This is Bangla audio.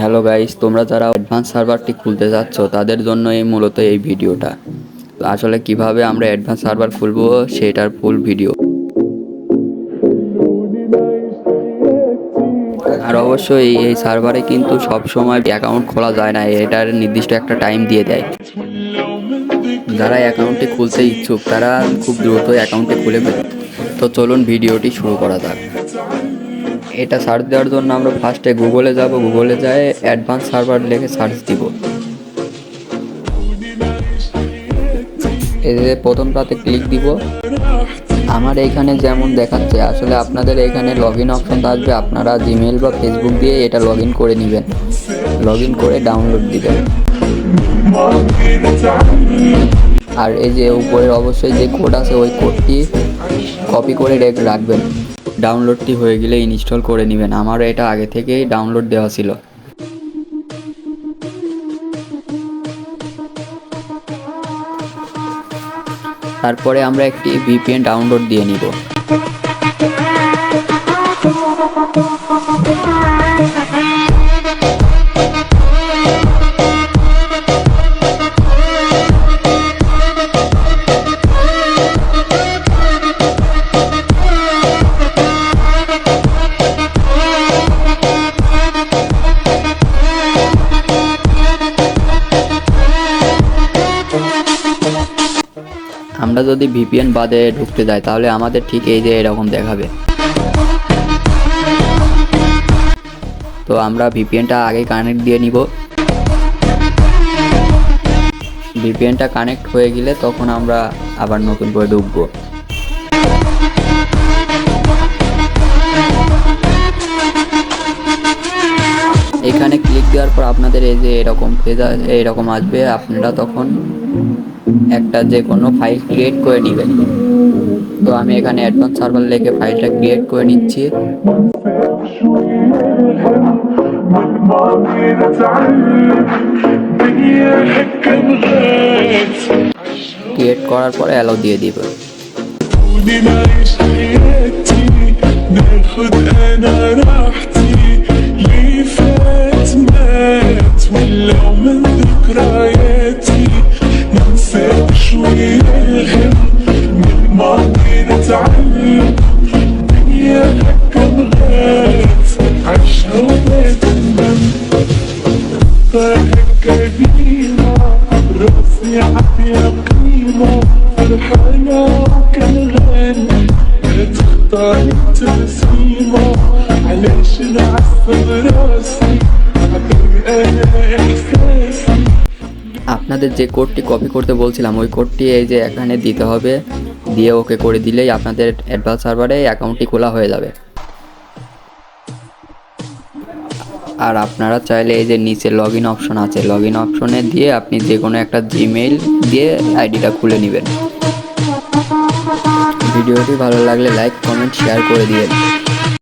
হ্যালো গাইস তোমরা যারা অ্যাডভান্স সার্ভারটি খুলতে যাচ্ছ, তাদের জন্য এই মূলত এই ভিডিওটা। আসলে কীভাবে আমরা অ্যাডভান্স সার্ভার খুলবো, সেটার ফুল ভিডিও আর অবশ্যই এই সার্ভারে কিন্তু সব সময় অ্যাকাউন্ট খোলা যায় না, এটার নির্দিষ্ট একটা টাইম দিয়ে দেয়। যারা অ্যাকাউন্টটি খুলতে ইচ্ছুক, তারা খুব দ্রুত অ্যাকাউন্টটি খুলে ফেলে তো চলুন ভিডিওটি শুরু করা যাক। এটা সার্চ দেওয়ার জন্য আমরা ফার্স্টে গুগলে যাব। গুগলে যায় অ্যাডভান্স সার্ভার লিখে সার্চ দিব। এই যে প্রথমটাতে ক্লিক দিব। আমার এইখানে যেমন দেখাচ্ছে, আসলে আপনাদের এখানে লগ ইন অপশন থাকবে। আপনারা জিমেল বা ফেসবুক দিয়ে এটা লগ ইন করে নেবেন। লগ ইন করে ডাউনলোড দিবেন। আর এই যে উপরে অবশ্যই যে কোড আছে, ওই কোডটি কপি করে রেখ- রাখবেন। ডাউনলোডটি হয়ে গেলে ইনস্টল করে নেবেন। আমার এটা আগে থেকেই ডাউনলোড দেওয়া ছিল। তারপরে আমরা একটি ভিপিএন ডাউনলোড দিয়ে নিব। আমরা যদি ভিপিএন বাদে ঢুকতে যাই, তাহলে আমাদের ঠিক এই যে এরকম দেখাবে। তো আমরা ভিপিএনটা আগে কানেক্ট দিয়ে নিব। ভিপিএনটা কানেক্ট হয়ে গেলে তখন আমরা আবার নতুন করে ঢুকবো। এখানে ক্লিক দেওয়ার পর আপনাদের এই যে এরকম পেজ এরকম আসবে, আপনারা তখন একটা যে কোনো ফাইল ক্রিয়েট করে নেবেন তো আমি এখানে অ্যাডভান্স সার্ভার লিখে ফাইলটা ক্রিয়েট করে নিচ্ছি ক্রিয়েট করার পরে অ্যালাউ দিয়ে দিব ودي نعيش حياتي ناخد انا راحتي العيش ويلهم من ماضي نتعلم دنيا هكا بغيت عشها وتتمم هكا ديما راسي عافية قيمة فرحانة كنغني تختاري ترسيمة علاش نعصب راسي আপনাদের যে কোডটি কপি করতে বলছিলাম, ওই কোডটি এই যে এখানে দিতে হবে। দিয়ে ওকে করে দিলেই আপনাদের অ্যাডভান্স সার্ভারে অ্যাকাউন্টটি খোলা হয়ে যাবে। আর আপনারা চাইলে এই যে নিচে লগ ইন অপশন আছে লগ ইন অপশনে দিয়ে আপনি যে কোনো একটা জিমেইল দিয়ে আইডিটা খুলে নেবেন। ভিডিওটি ভালো লাগলে লাইক কমেন্ট শেয়ার করে দিবেন।